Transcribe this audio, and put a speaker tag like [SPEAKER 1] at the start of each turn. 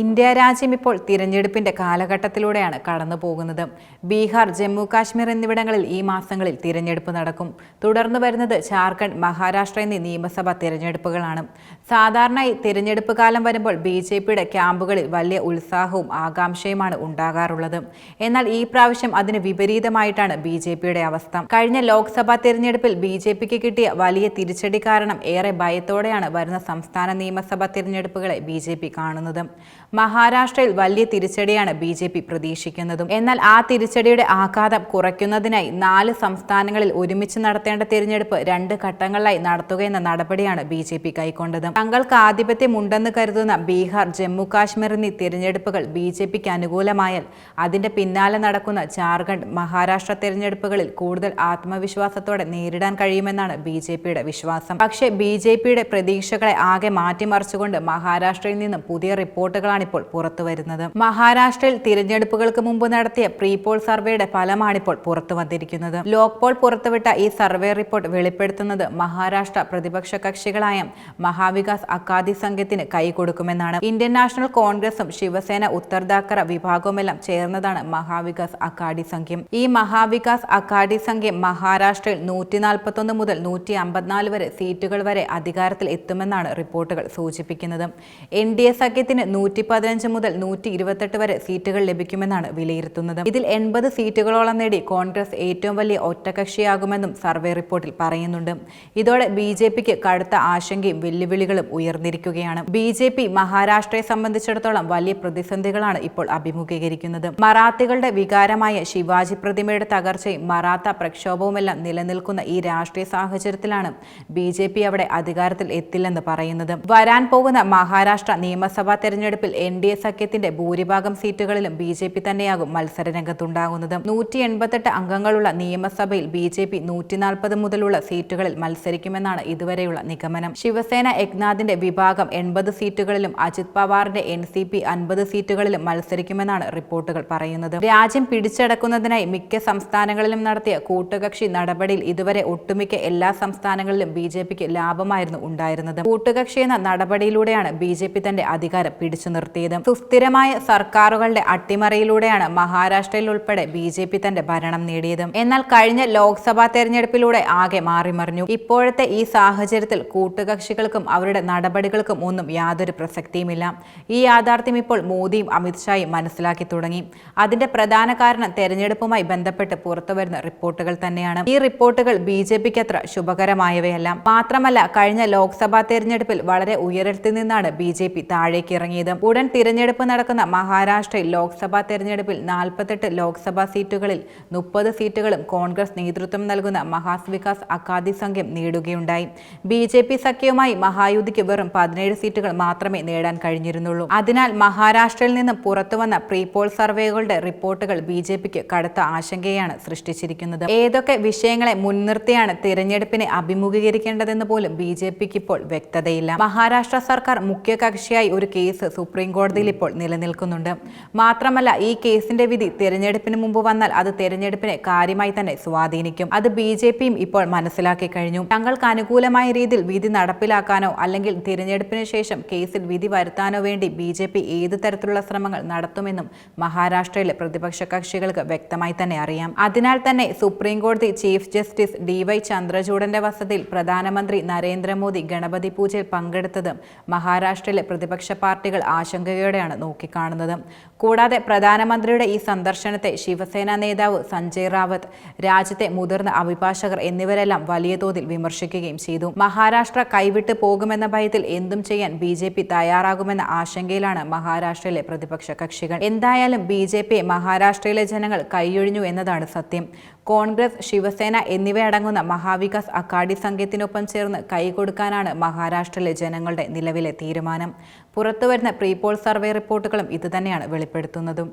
[SPEAKER 1] India രാജ്യം ഇപ്പോൾ തിരഞ്ഞെടുപ്പിന്റെ കാലഘട്ടത്തിലൂടെയാണ് കടന്നു പോകുന്നത്. ബീഹാർ ജമ്മു കാശ്മീർ എന്നിവിടങ്ങളിൽ ഈ മാസങ്ങളിൽ തിരഞ്ഞെടുപ്പ് നടക്കും. തുടർന്ന് വരുന്നത് ജാർഖണ്ഡ് മഹാരാഷ്ട്ര എന്നീ നിയമസഭാ തിരഞ്ഞെടുപ്പുകളാണ്. സാധാരണയായി തിരഞ്ഞെടുപ്പ് കാലം വരുമ്പോൾ ബി ജെ പിയുടെ ക്യാമ്പുകളിൽ വലിയ ഉത്സാഹവും ആകാംക്ഷയുമാണ് ഉണ്ടാകാറുള്ളത്. എന്നാൽ ഈ പ്രാവശ്യം അതിന് വിപരീതമായിട്ടാണ് ബി ജെ പിയുടെ അവസ്ഥ. കഴിഞ്ഞ ലോക്സഭാ തിരഞ്ഞെടുപ്പിൽ ബി ജെ പിക്ക് കിട്ടിയ വലിയ തിരിച്ചടി കാരണം ഏറെ ഭയത്തോടെയാണ് വരുന്ന സംസ്ഥാന നിയമസഭാ തിരഞ്ഞെടുപ്പുകളെ ബി കാണുന്നത്. മഹാരാഷ്ട്രയിൽ വലിയ തിരിച്ചടിയാണ് ബി ജെ പി പ്രതീക്ഷിക്കുന്നതും. എന്നാൽ ആ തിരിച്ചടിയുടെ ആഘാതം കുറയ്ക്കുന്നതിനായി നാല് സംസ്ഥാനങ്ങളിൽ ഒരുമിച്ച് നടത്തേണ്ട തിരഞ്ഞെടുപ്പ് രണ്ട് ഘട്ടങ്ങളിലായി നടത്തുകയെന്ന നടപടിയാണ് ബി ജെ പി കൈക്കൊണ്ടത്. തങ്ങൾക്ക് ആധിപത്യമുണ്ടെന്ന് കരുതുന്ന ബീഹാർ ജമ്മു കാശ്മീർ എന്നീ തിരഞ്ഞെടുപ്പുകൾ ബി ജെ പിക്ക് അനുകൂലമായാൽ അതിന്റെ പിന്നാലെ നടക്കുന്ന ജാർഖണ്ഡ് മഹാരാഷ്ട്ര തിരഞ്ഞെടുപ്പുകളിൽ കൂടുതൽ ആത്മവിശ്വാസത്തോടെ നേരിടാൻ കഴിയുമെന്നാണ് ബി ജെ പിയുടെ വിശ്വാസം. പക്ഷേ ബി ജെ പിയുടെ പ്രതീക്ഷകളെ ആകെ മാറ്റിമറിച്ചുകൊണ്ട് മഹാരാഷ്ട്രയിൽ നിന്നും പുതിയ റിപ്പോർട്ടുകളാണ് ഇപ്പോൾ പുറത്തു വരുന്നത്. മഹാരാഷ്ട്രയിൽ തിരഞ്ഞെടുപ്പുകൾക്ക് മുമ്പ് നടത്തിയ പ്രീ പോൾ സർവേയുടെ ഫലമാണിപ്പോൾ പുറത്തു വന്നിരിക്കുന്നത്. ലോക് പോൾ പുറത്തുവിട്ട ഈ സർവേ റിപ്പോർട്ട് വെളിപ്പെടുത്തുന്നത് മഹാരാഷ്ട്ര പ്രതിപക്ഷ കക്ഷികളായ മഹാവികാസ് അക്കാദി സംഘത്തിന് കൈകൊടുക്കുമെന്നാണ് ഇന്ത്യൻ നാഷണൽ കോൺഗ്രസും ശിവസേന ഉത്തർദാക്കറ വിഭാഗവുമെല്ലാം ചേർന്നതാണ് മഹാവികാസ് അക്കാഡി സംഘം. ഈ മഹാവികാസ് അക്കാഡി സംഘം മഹാരാഷ്ട്രയിൽ നൂറ്റി നാൽപ്പത്തൊന്ന് മുതൽ നൂറ്റി അമ്പത്തിനാല് വരെ സീറ്റുകൾ വരെ അധികാരത്തിൽ എത്തുമെന്നാണ് റിപ്പോർട്ടുകൾ സൂചിപ്പിക്കുന്നത്. എൻ ഡി എ സഖ്യത്തിന് നൂറ്റി പതിനഞ്ച് മുതൽ നൂറ്റി ഇരുപത്തെട്ട് വരെ സീറ്റുകൾ ലഭിക്കുമെന്നാണ് വിലയിരുത്തുന്നത്. ഇതിൽ എൺപത് സീറ്റുകളോളം നേടി കോൺഗ്രസ് ഏറ്റവും വലിയ ഒറ്റകക്ഷിയാകുമെന്നും സർവേ റിപ്പോർട്ടിൽ പറയുന്നുണ്ട്. ഇതോടെ ബി ജെ പിക്ക് കടുത്ത ആശങ്കയും വെല്ലുവിളികളും ഉയർന്നിരിക്കുകയാണ്. ബി ജെ പി മഹാരാഷ്ട്രയെ സംബന്ധിച്ചിടത്തോളം വലിയ പ്രതിസന്ധികളാണ് ഇപ്പോൾ അഭിമുഖീകരിക്കുന്നത്. മറാത്തികളുടെ വികാരമായ ശിവാജി പ്രതിമയുടെ തകർച്ചയും മറാത്ത പ്രക്ഷോഭവുമെല്ലാം നിലനിൽക്കുന്ന ഈ രാഷ്ട്രീയ സാഹചര്യത്തിലാണ് ബി ജെ പി അവിടെ അധികാരത്തിൽ എത്തില്ലെന്ന് പറയുന്നത്. വരാൻ പോകുന്ന മഹാരാഷ്ട്ര നിയമസഭാ തെരഞ്ഞെടുപ്പിൽ എൻ ഡി എ സഖ്യത്തിന്റെ ഭൂരിഭാഗം സീറ്റുകളിലും ബി ജെ പി തന്നെയാകും മത്സര രംഗത്തുണ്ടാകുന്നത് നൂറ്റി എൺപത്തെട്ട് അംഗങ്ങളുള്ള നിയമസഭയിൽ ബി ജെ പി നൂറ്റി നാൽപ്പത് മുതലുള്ള സീറ്റുകളിൽ മത്സരിക്കുമെന്നാണ് ഇതുവരെയുള്ള നിഗമനം. ശിവസേന എക്നാഥിന്റെ വിഭാഗം എൺപത് സീറ്റുകളിലും അജിത് പവാറിന്റെ എൻ സി പി അൻപത് സീറ്റുകളിലും മത്സരിക്കുമെന്നാണ് റിപ്പോർട്ടുകൾ പറയുന്നത്. രാജ്യം പിടിച്ചടക്കുന്നതിനായി മിക്ക സംസ്ഥാനങ്ങളിലും നടത്തിയ കൂട്ടുകക്ഷി നടപടിയിൽ ഇതുവരെ ഒട്ടുമിക്ക എല്ലാ സംസ്ഥാനങ്ങളിലും ബി ജെ പിക്ക് ലാഭമായിരുന്നു ഉണ്ടായിരുന്നത്. കൂട്ടുകക്ഷി എന്ന നടപടിയിലൂടെയാണ് ബി ജെ പി തന്റെ അധികാരം പിടിച്ചു നിർത്തിയത്. സുസ്ഥിരമായ സർക്കാരുകളുടെ അട്ടിമറിയിലൂടെയാണ് മഹാരാഷ്ട്രയിൽ ഉൾപ്പെടെ ബി ജെ പി തന്റെ ഭരണം നേടിയത്. എന്നാൽ കഴിഞ്ഞ ലോക്സഭാ തെരഞ്ഞെടുപ്പിലൂടെ ആകെ മാറിമറിഞ്ഞു. ഇപ്പോഴത്തെ ഈ സാഹചര്യത്തിൽ കൂട്ടുകക്ഷികൾക്കും അവരുടെ നടപടികൾക്കും ഒന്നും യാതൊരു പ്രസക്തിയുമില്ല. ഈ യാഥാർത്ഥ്യം ഇപ്പോൾ മോദിയും അമിത്ഷായും മനസ്സിലാക്കി തുടങ്ങി. അതിന്റെ പ്രധാന കാരണം തെരഞ്ഞെടുപ്പുമായി ബന്ധപ്പെട്ട് പുറത്തുവരുന്ന റിപ്പോർട്ടുകൾ തന്നെയാണ്. ഈ റിപ്പോർട്ടുകൾ ബി ജെ പിക്ക് അത്ര ശുഭകരമായവയല്ല. മാത്രമല്ല കഴിഞ്ഞ ലോക്സഭാ തെരഞ്ഞെടുപ്പിൽ വളരെ ഉയരത്തിൽ നിന്നാണ് ബി ജെ പി താഴേക്ക് ഇറങ്ങിയത്. ഉടൻ തിരഞ്ഞെടുപ്പ് നടക്കുന്ന മഹാരാഷ്ട്രയിൽ ലോക്സഭാ തെരഞ്ഞെടുപ്പിൽ നാൽപ്പത്തെട്ട് ലോക്സഭാ സീറ്റുകളിൽ മുപ്പത് സീറ്റുകളും കോൺഗ്രസ് നേതൃത്വം നൽകുന്ന മഹാസ് വികാസ് അക്കാദി സംഘം നേടുകയുണ്ടായി. ബി ജെ പി സഖ്യവുമായി മഹായുതിക്ക് വെറും പതിനേഴ് സീറ്റുകൾ മാത്രമേ നേടാൻ കഴിഞ്ഞിരുന്നുള്ളൂ. അതിനാൽ മഹാരാഷ്ട്രയിൽ നിന്നും പുറത്തുവന്ന പ്രീപോൾ സർവേകളുടെ റിപ്പോർട്ടുകൾ ബി ജെ പിക്ക് കടുത്ത ആശങ്കയാണ് സൃഷ്ടിച്ചിരിക്കുന്നത്. ഏതൊക്കെ വിഷയങ്ങളെ മുൻനിർത്തിയാണ് തിരഞ്ഞെടുപ്പിനെ അഭിമുഖീകരിക്കേണ്ടതെന്ന് പോലും ബി ജെ പിക്ക് ഇപ്പോൾ വ്യക്തതയില്ല. മഹാരാഷ്ട്ര സർക്കാർ മുഖ്യകക്ഷിയായി ഒരു കേസ് സുപ്രീം കോടതിയിൽ ഇപ്പോൾ നിലനിൽക്കുന്നുണ്ട്. മാത്രമല്ല ഈ കേസിന്റെ വിധി തെരഞ്ഞെടുപ്പിന് മുമ്പ് വന്നാൽ അത് തെരഞ്ഞെടുപ്പിനെ കാര്യമായി തന്നെ സ്വാധീനിക്കും. അത് ബി ജെ പിയും ഇപ്പോൾ മനസ്സിലാക്കി കഴിഞ്ഞു. തങ്ങൾക്ക് അനുകൂലമായ രീതിയിൽ വിധി നടപ്പിലാക്കാനോ അല്ലെങ്കിൽ തിരഞ്ഞെടുപ്പിന് ശേഷം കേസിൽ വിധി വരുത്താനോ വേണ്ടി ബി ജെ പി ഏത് തരത്തിലുള്ള ശ്രമങ്ങൾ നടത്തുമെന്നും മഹാരാഷ്ട്രയിലെ പ്രതിപക്ഷ കക്ഷികൾക്ക് വ്യക്തമായി തന്നെ അറിയാം. അതിനാൽ തന്നെ സുപ്രീം കോടതി ചീഫ് ജസ്റ്റിസ് ഡി വൈ ചന്ദ്രചൂഡന്റെ വസതിയിൽ പ്രധാനമന്ത്രി നരേന്ദ്രമോദി ഗണപതി പൂജയിൽ പങ്കെടുത്തത് മഹാരാഷ്ട്രയിലെ പ്രതിപക്ഷ പാർട്ടികൾ ആശങ്കയോടെയാണ് നോക്കിക്കാണുന്നത്. കൂടാതെ പ്രധാനമന്ത്രിയുടെ ഈ സന്ദർശനത്തെ ശിവസേന നേതാവ് സഞ്ജയ് റാവത്ത് രാജ്യത്തെ മുതിർന്ന അഭിഭാഷകർ എന്നിവരെല്ലാം വലിയ തോതിൽ വിമർശിക്കുകയും ചെയ്തു. മഹാരാഷ്ട്ര കൈവിട്ടു പോകുമെന്ന ഭയത്തിൽ എന്തും ചെയ്യാൻ ബി ജെ പി തയ്യാറാകുമെന്ന ആശങ്കയിലാണ് മഹാരാഷ്ട്രയിലെ പ്രതിപക്ഷ കക്ഷികൾ. എന്തായാലും ബി ജെ പി മഹാരാഷ്ട്രയിലെ ജനങ്ങൾ കൈയൊഴിഞ്ഞു എന്നതാണ് സത്യം. കോൺഗ്രസ് ശിവസേന എന്നിവയടങ്ങുന്ന മഹാവികാസ് അക്കാഡി സംഘത്തിനൊപ്പം ചേർന്ന് കൈകൊടുക്കാനാണ് മഹാരാഷ്ട്രയിലെ ജനങ്ങളുടെ നിലവിലെ തീരുമാനം. പുറത്തുവരുന്ന പ്രീപോൾ സർവേ റിപ്പോർട്ടുകളും ഇതുതന്നെയാണ് വെളിപ്പെടുത്തുന്നതും.